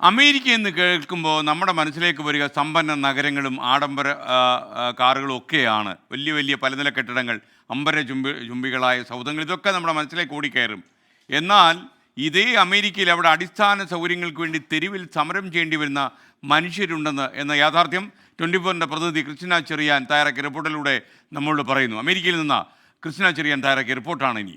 America എന്ന് കേൾക്കുമ്പോൾ നമ്മുടെ മനസ്സിലേക്ക് വരിക സമ്പന്ന നഗരങ്ങളും ആഡംബര കാറുകളും ഒക്കെയാണ്. വലിയ വലിയ പലനില കെട്ടിടങ്ങൾ അമ്പര ചുംബി ചുംബികളായ സൗധങ്ങൾ ഇതൊക്കെ നമ്മുടെ മനസ്സിലേക്ക് ഓടിക്കയറും. എന്നാൽ ഇതേ അമേരിക്കയിൽ അവിടെ അടിസ്ഥാന സൗകര്യങ്ങൾക്ക് വേണ്ടി തെരുവിൽ സമരം ചെയ്യേണ്ടി വരുന്ന മനുഷ്യരുണ്ടെന്ന് എന്ന യാഥാർത്ഥ്യം ട്വന്റി ഫോറിന്റെ പ്രതിനിധി കൃഷ്ണ ചെറിയാൻ തയ്യാറാക്കിയ റിപ്പോർട്ടിലൂടെ നമ്മളോട് പറയുന്നു. അമേരിക്കയിൽ നിന്ന് കൃഷ്ണ ചെറിയാൻ തയ്യാറാക്കിയ റിപ്പോർട്ടാണ് ഇനി.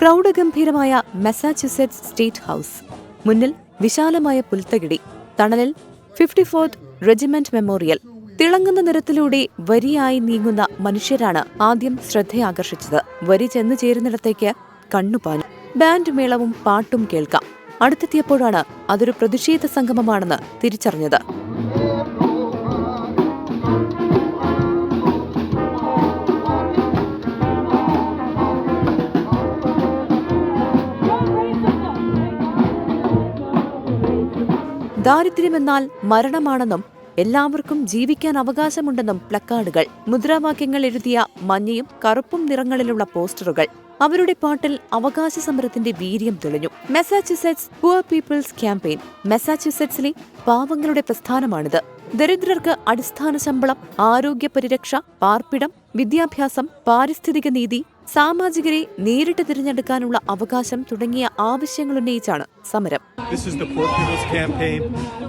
പ്രൗഢഗംഭീരമായ മെസാച്യുസെറ്റ്സ് സ്റ്റേറ്റ് ഹൗസ് മുന്നിൽ വിശാലമായ പുൽത്തകിടി. തണലിൽ ഫിഫ്റ്റി ഫോർത്ത് റെജിമെന്റ് മെമ്മോറിയൽ തിളങ്ങുന്ന നിറത്തിലൂടെ വരിയായി നീങ്ങുന്ന മനുഷ്യരാണ് ആദ്യം ശ്രദ്ധയാകർഷിച്ചത്. വരി ചെന്നു ചേരുന്നിടത്തേക്ക് കണ്ണുപാഞ്ഞു. ബാൻഡ് മേളവും പാട്ടും കേൾക്കാം. അടുത്തെത്തിയപ്പോഴാണ് അതൊരു പ്രതിഷേധ സംഗമമാണെന്ന് തിരിച്ചറിഞ്ഞത്. ദാരിദ്ര്യമെന്നാൽ മരണമാണെന്നും എല്ലാവർക്കും ജീവിക്കാൻ അവകാശമുണ്ടെന്നും പ്ലക്കാർഡുകൾ മുദ്രാവാക്യങ്ങൾ എഴുതിയ മഞ്ഞയും കറുപ്പും നിറങ്ങളിലുള്ള പോസ്റ്ററുകൾ. അവരുടെ പാട്ടിൽ അവകാശ സമരത്തിന്റെ വീര്യം തെളിഞ്ഞു. മെസാച്യുസെറ്റ്സ് പുവർ പീപ്പിൾസ് ക്യാമ്പയിൻ മെസാച്യുസെറ്റ്സിലെ പാവങ്ങളുടെ പ്രസ്ഥാനമാണിത്. ദരിദ്രർക്ക് അടിസ്ഥാന ശമ്പളം ആരോഗ്യ പരിരക്ഷ പാർപ്പിടം വിദ്യാഭ്യാസം പാരിസ്ഥിതിക നീതി സാമാജികരെ നേരിട്ട് തിരഞ്ഞെടുക്കാനുള്ള അവകാശം തുടങ്ങിയ ആവശ്യങ്ങൾ ഉന്നയിച്ചാണ് സമരം This is the Poor People's Campaign,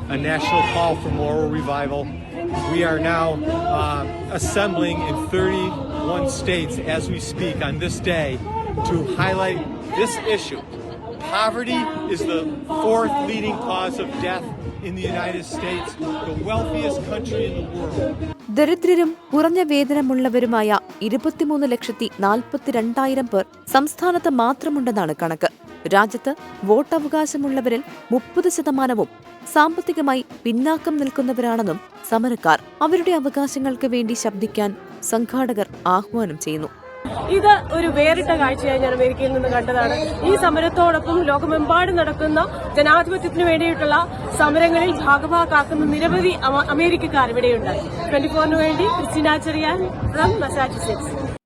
a national call for moral revival. We are now uh, assembling in 31 states as we speak on this day to highlight this issue. Poverty is the fourth leading cause of death in the United States, the wealthiest country in the world. ദരിദ്രരും കുറഞ്ഞ വേതനമുള്ളവരുമായ ഇരുപത്തിമൂന്ന് ലക്ഷത്തി നാൽപ്പത്തിരണ്ടായിരം പേർ സംസ്ഥാനത്ത് മാത്രമുണ്ടെന്നാണ് കണക്ക്. രാജ്യത്ത് വോട്ടവകാശമുള്ളവരിൽ മുപ്പത് ശതമാനവും സാമ്പത്തികമായി പിന്നാക്കം നിൽക്കുന്നവരാണെന്നും സമരക്കാർ അവരുടെ അവകാശങ്ങൾക്ക് വേണ്ടി ശബ്ദിക്കാൻ സംഘാടകർ ആഹ്വാനം ചെയ്യുന്നു. ഇത് ഒരു വേറിട്ട കാഴ്ചയായി ഞാൻ അമേരിക്കയിൽ നിന്ന് കണ്ടതാണ്. ഈ സമരത്തോടൊപ്പം ലോകമെമ്പാടും നടക്കുന്ന ജനാധിപത്യത്തിന് വേണ്ടിയിട്ടുള്ള സമരങ്ങളിൽ ഭാഗഭാക്കാക്കുന്ന നിരവധി അമേരിക്കക്കാർ ഇവിടെയുണ്ട്. ട്വന്റി ഫോറിന് വേണ്ടി ക്രിസ്റ്റിന ചെറിയാൻ ഫ്രം മസാച്ചുസെറ്റ്സ്